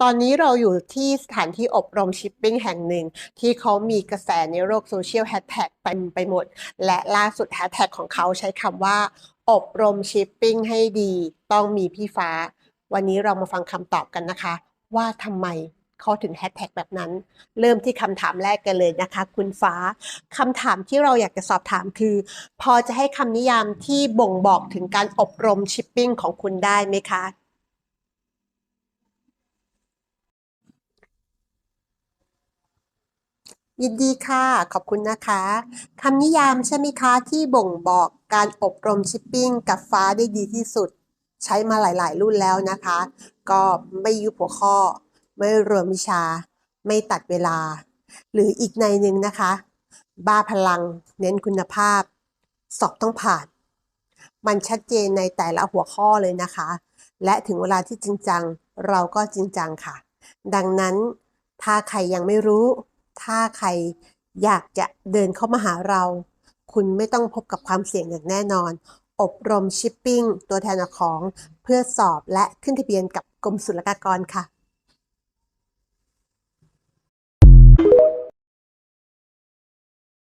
ตอนนี้เราอยู่ที่สถานที่อบรมชิปปิ้งแห่งหนึ่ง ที่เขามีกระแสในโลกโซเชียลแฮชแท็กเต็มไปหมด และล่าสุดแฮชแท็กของเขาใช้คำว่า อบรมชิปปิ้งให้ดี ต้องมีพี่ฟ้า วันนี้เรามาฟังคำตอบกันนะคะ ว่าทำไมเขาถึงแฮชแท็กแบบนั้น เริ่มที่คำถามแรกกันเลยนะคะ คุณฟ้าคำถามที่เราอยากจะสอบถามคือ พอจะให้คำนิยามที่บ่งบอกถึงการอบรมชิปปิ้งของคุณได้ไหมคะ ยินดีค่ะ ขอบคุณนะคะคำนิยามใช่ไหมคะที่บ่งบอกการอบรมชิปปิ้งกับฟ้าได้ดีที่สุด ใช้มาหลาย ๆ รุ่นแล้วนะคะ ก็ไม่ยุบหัวข้อ ไม่รวมวิชา ไม่ตัดเวลา หรืออีกในหนึ่งนะคะ บ้าพลัง เน้นคุณภาพ สอบต้องผ่าน มันชัดเจนในแต่ละหัวข้อเลยนะคะ และถึงเวลาที่จริงจัง เราก็จริงจังค่ะ ดังนั้นถ้าใครยังไม่รู้ ถ้าใครอยากจะเดินเข้ามาหาเรา คุณไม่ต้องพบกับความเสี่ยงอย่างแน่นอน อบรมชิปปิ้งตัวแทนของ เพื่อสอบและขึ้นทะเบียนกับกรมศุลกากรค่ะ